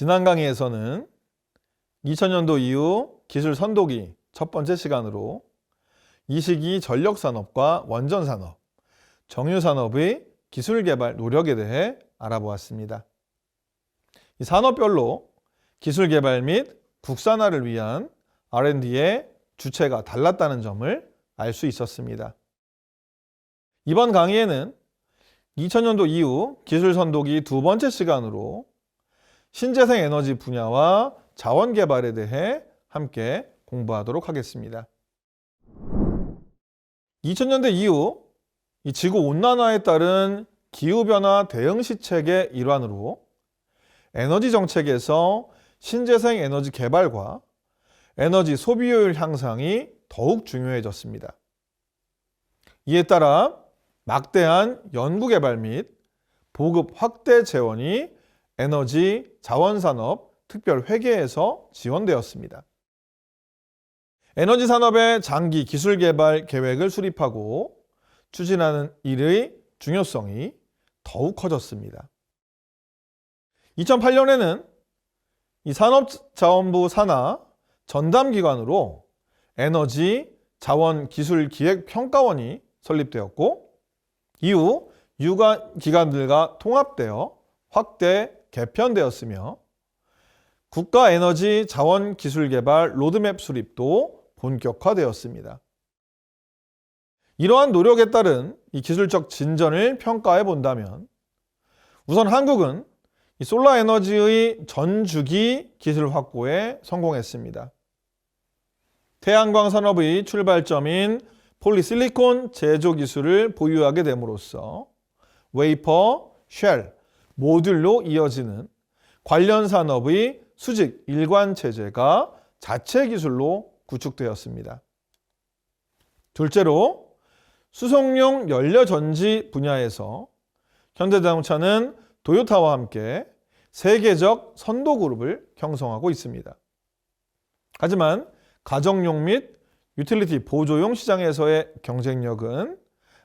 지난 강의에서는 2000년도 이후 기술 선도기 첫 번째 시간으로 이 시기 전력산업과 원전산업, 정유산업의 기술 개발 노력에 대해 알아보았습니다. 이 산업별로 기술 개발 및 국산화를 위한 R&D의 주체가 달랐다는 점을 알 수 있었습니다. 이번 강의에는 2000년도 이후 기술 선도기 두 번째 시간으로 신재생 에너지 분야와 자원 개발에 대해 함께 공부하도록 하겠습니다. 2000년대 이후 이 지구 온난화에 따른 기후변화 대응 시책의 일환으로 에너지 정책에서 신재생 에너지 개발과 에너지 소비효율 향상이 더욱 중요해졌습니다. 이에 따라 막대한 연구개발 및 보급 확대 재원이 에너지 자원산업 특별회계에서 지원되었습니다. 에너지 산업의 장기 기술 개발 계획을 수립하고 추진하는 일의 중요성이 더욱 커졌습니다. 2008년에는 이 산업자원부 산하 전담기관으로 에너지 자원 기술 기획 평가원이 설립되었고 이후 유관 기관들과 통합되어 확대 개편되었으며 국가 에너지 자원 기술 개발 로드맵 수립도 본격화되었습니다. 이러한 노력에 따른 이 기술적 진전을 평가해 본다면 우선 한국은 이 솔라 에너지의 전주기 기술 확보에 성공했습니다. 태양광 산업의 출발점인 폴리실리콘 제조 기술을 보유하게 됨으로써 웨이퍼, 쉘, 모듈로 이어지는 관련 산업의 수직 일관 체제가 자체 기술로 구축되었습니다. 둘째로 수송용 연료 전지 분야에서 현대자동차는 도요타와 함께 세계적 선도 그룹을 형성하고 있습니다. 하지만 가정용 및 유틸리티 보조용 시장에서의 경쟁력은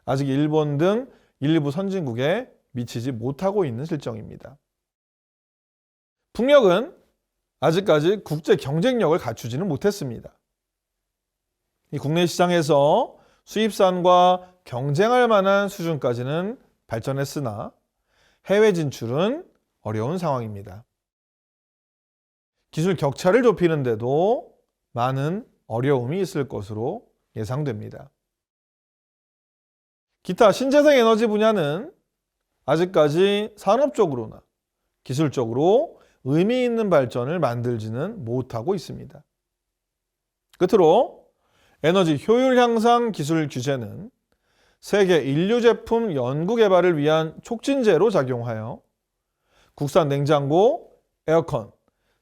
아직 일본 등 일부 선진국에 미치지 못하고 있는 실정입니다. 풍력은 아직까지 국제 경쟁력을 갖추지는 못했습니다. 이 국내 시장에서 수입산과 경쟁할 만한 수준까지는 발전했으나 해외 진출은 어려운 상황입니다. 기술 격차를 좁히는데도 많은 어려움이 있을 것으로 예상됩니다. 기타 신재생 에너지 분야는 아직까지 산업적으로나 기술적으로 의미 있는 발전을 만들지는 못하고 있습니다. 끝으로 에너지 효율 향상 기술 규제는 세계 인류 제품 연구 개발을 위한 촉진제로 작용하여 국산 냉장고, 에어컨,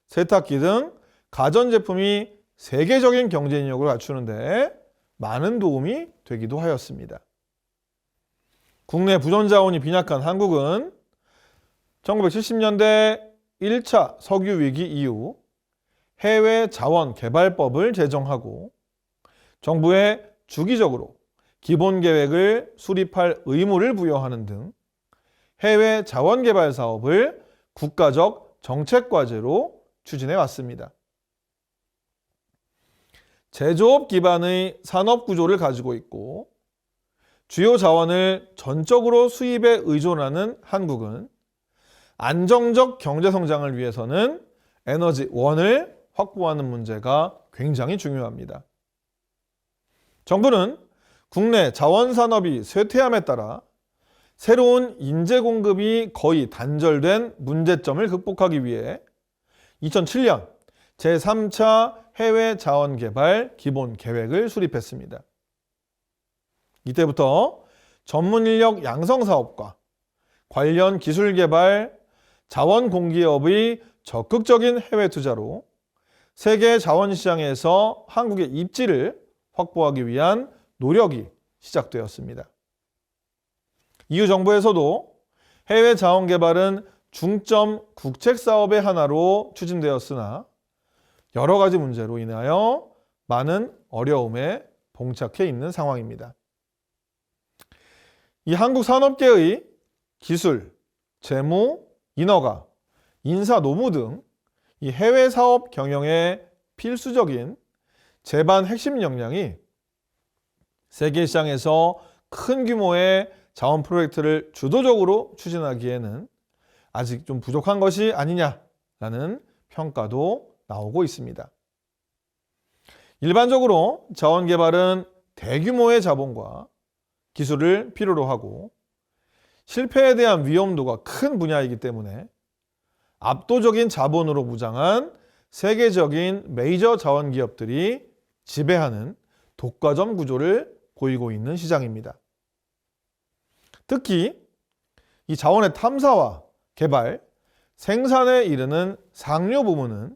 세탁기 등 가전 제품이 세계적인 경쟁력을 갖추는데 많은 도움이 되기도 하였습니다. 국내 부전 자원이 빈약한 한국은 1970년대 1차 석유 위기 이후 해외 자원 개발법을 제정하고 정부에 주기적으로 기본 계획을 수립할 의무를 부여하는 등 해외 자원 개발 사업을 국가적 정책 과제로 추진해 왔습니다. 제조업 기반의 산업 구조를 가지고 있고 주요 자원을 전적으로 수입에 의존하는 한국은 안정적 경제 성장을 위해서는 에너지 원을 확보하는 문제가 굉장히 중요합니다. 정부는 국내 자원 산업이 쇠퇴함에 따라 새로운 인재 공급이 거의 단절된 문제점을 극복하기 위해 2007년 제3차 해외 자원 개발 기본 계획을 수립했습니다. 이때부터 전문 인력 양성 사업과 관련 기술 개발, 자원 공기업의 적극적인 해외 투자로 세계 자원 시장에서 한국의 입지를 확보하기 위한 노력이 시작되었습니다. 이후 정부에서도 해외 자원 개발은 중점 국책 사업의 하나로 추진되었으나 여러 가지 문제로 인하여 많은 어려움에 봉착해 있는 상황입니다. 이 한국 산업계의 기술, 재무, 인허가, 인사 노무 등 이 해외 사업 경영에 필수적인 제반 핵심 역량이 세계 시장에서 큰 규모의 자원 프로젝트를 주도적으로 추진하기에는 아직 좀 부족한 것이 아니냐라는 평가도 나오고 있습니다. 일반적으로 자원 개발은 대규모의 자본과 기술을 필요로 하고 실패에 대한 위험도가 큰 분야이기 때문에 압도적인 자본으로 무장한 세계적인 메이저 자원 기업들이 지배하는 독과점 구조를 보이고 있는 시장입니다. 특히 이 자원의 탐사와 개발, 생산에 이르는 상류 부문은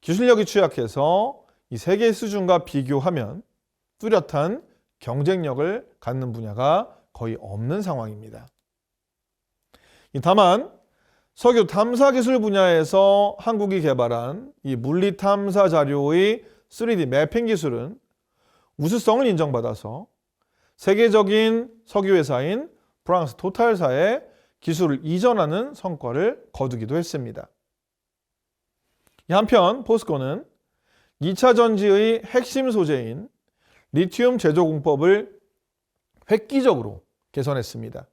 기술력이 취약해서 이 세계 수준과 비교하면 뚜렷한 경쟁력을 갖는 분야가 거의 없는 상황입니다. 다만 석유 탐사 기술 분야에서 한국이 개발한 이 물리 탐사 자료의 3D 매핑 기술은 우수성을 인정받아서 세계적인 석유 회사인 프랑스 토탈사에 기술을 이전하는 성과를 거두기도 했습니다. 한편 포스코는 2차 전지의 핵심 소재인 리튬 제조 공법을 획기적으로 개선했습니다.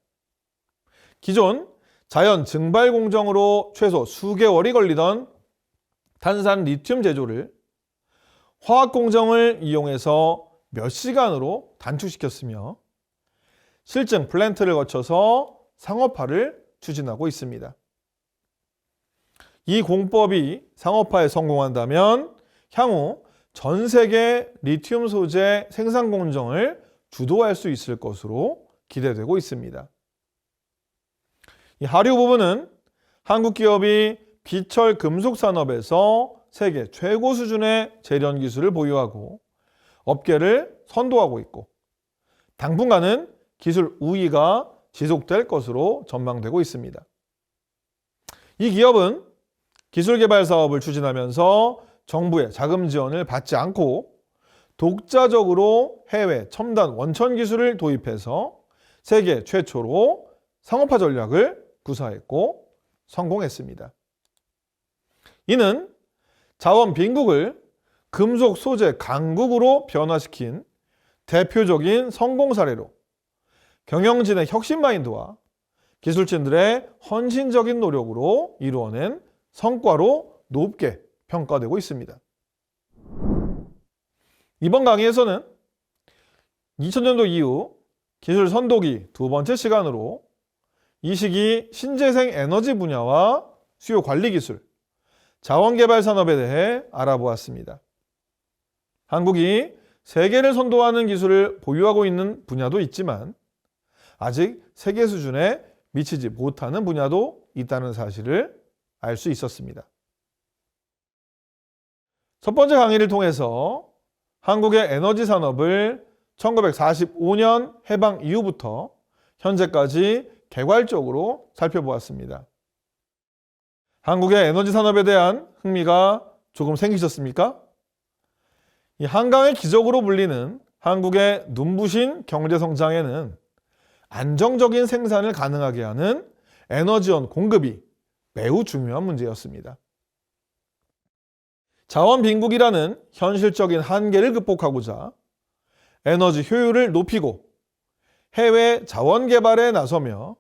기존 자연 증발 공정으로 최소 수개월이 걸리던 탄산 리튬 제조를 화학 공정을 이용해서 몇 시간으로 단축시켰으며 실증 플랜트를 거쳐서 상업화를 추진하고 있습니다. 이 공법이 상업화에 성공한다면 향후 전 세계 리튬 소재 생산 공정을 주도할 수 있을 것으로 기대되고 있습니다. 이 하류 부분은 한국 기업이 비철 금속 산업에서 세계 최고 수준의 재련 기술을 보유하고 업계를 선도하고 있고 당분간은 기술 우위가 지속될 것으로 전망되고 있습니다. 이 기업은 기술 개발 사업을 추진하면서 정부의 자금 지원을 받지 않고 독자적으로 해외 첨단 원천 기술을 도입해서 세계 최초로 상업화 전략을 구사했고 성공했습니다. 이는 자원 빈국을 금속 소재 강국으로 변화시킨 대표적인 성공 사례로 경영진의 혁신 마인드와 기술진들의 헌신적인 노력으로 이루어낸 성과로 높게 평가되고 있습니다. 이번 강의에서는 2000년도 이후 기술 선도기 두 번째 시간으로 이 시기 신재생 에너지 분야와 수요 관리 기술, 자원 개발 산업에 대해 알아보았습니다. 한국이 세계를 선도하는 기술을 보유하고 있는 분야도 있지만 아직 세계 수준에 미치지 못하는 분야도 있다는 사실을 알 수 있었습니다. 첫 번째 강의를 통해서 한국의 에너지 산업을 1945년 해방 이후부터 현재까지 개괄적으로 살펴보았습니다. 한국의 에너지 산업에 대한 흥미가 조금 생기셨습니까? 이 한강의 기적으로 불리는 한국의 눈부신 경제 성장에는 안정적인 생산을 가능하게 하는 에너지원 공급이 매우 중요한 문제였습니다. 자원 빈국이라는 현실적인 한계를 극복하고자 에너지 효율을 높이고 해외 자원 개발에 나서며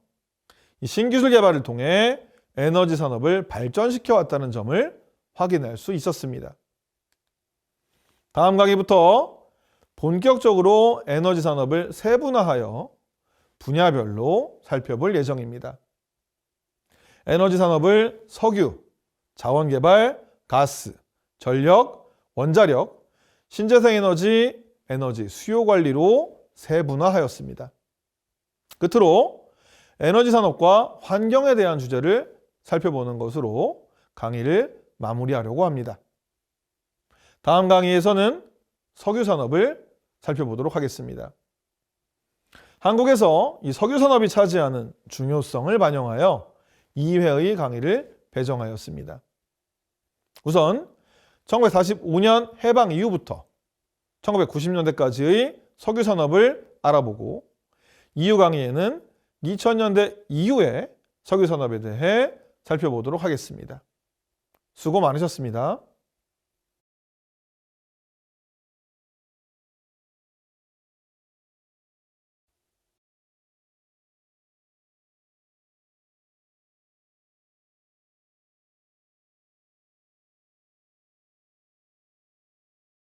신기술 개발을 통해 에너지 산업을 발전시켜 왔다는 점을 확인할 수 있었습니다. 다음 강의부터 본격적으로 에너지 산업을 세분화하여 분야별로 살펴볼 예정입니다. 에너지 산업을 석유, 자원 개발, 가스, 전력, 원자력, 신재생 에너지, 에너지 수요 관리로 세분화하였습니다. 끝으로 에너지 산업과 환경에 대한 주제를 살펴보는 것으로 강의를 마무리하려고 합니다. 다음 강의에서는 석유 산업을 살펴보도록 하겠습니다. 한국에서 이 석유 산업이 차지하는 중요성을 반영하여 2회의 강의를 배정하였습니다. 우선 1945년 해방 이후부터 1990년대까지의 석유 산업을 알아보고 이후 강의에는 2000년대 이후의 석유 산업에 대해 살펴보도록 하겠습니다. 수고 많으셨습니다.